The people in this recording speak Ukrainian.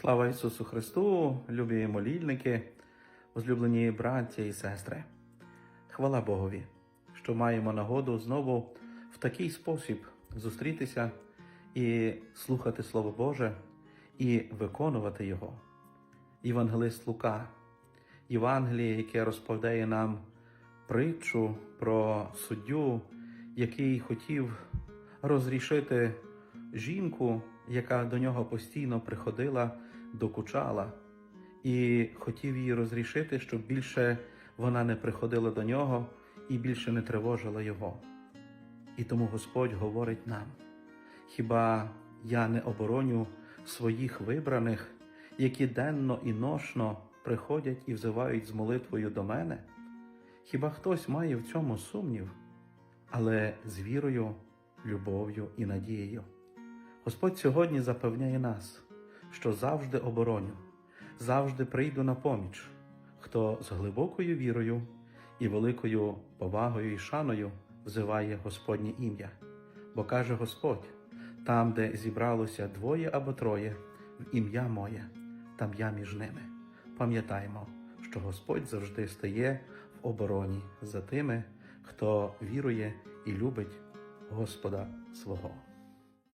Слава Ісусу Христу, любі молільники, возлюблені браття і сестри. Хвала Богові, що маємо нагоду знову в такий спосіб зустрітися і слухати Слово Боже і виконувати Його. Євангелист Лука, Євангеліє, яке розповідає нам притчу про суддю, який хотів розрішити жінку, яка до нього постійно приходила, докучала, і хотів її розрішити, щоб більше вона не приходила до нього і більше не тривожила його. І тому Господь говорить нам: хіба я не обороню своїх вибраних, які денно і ношно приходять і взивають з молитвою до мене? Хіба хтось має в цьому сумнів, але з вірою, любов'ю і надією? Господь сьогодні запевняє нас, що завжди обороню, завжди прийду на поміч, хто з глибокою вірою і великою повагою і шаною взиває Господнє ім'я. Бо каже Господь: там, де зібралося двоє або троє, в ім'я моє, там я між ними. Пам'ятаймо, що Господь завжди стає в обороні за тими, хто вірує і любить Господа свого.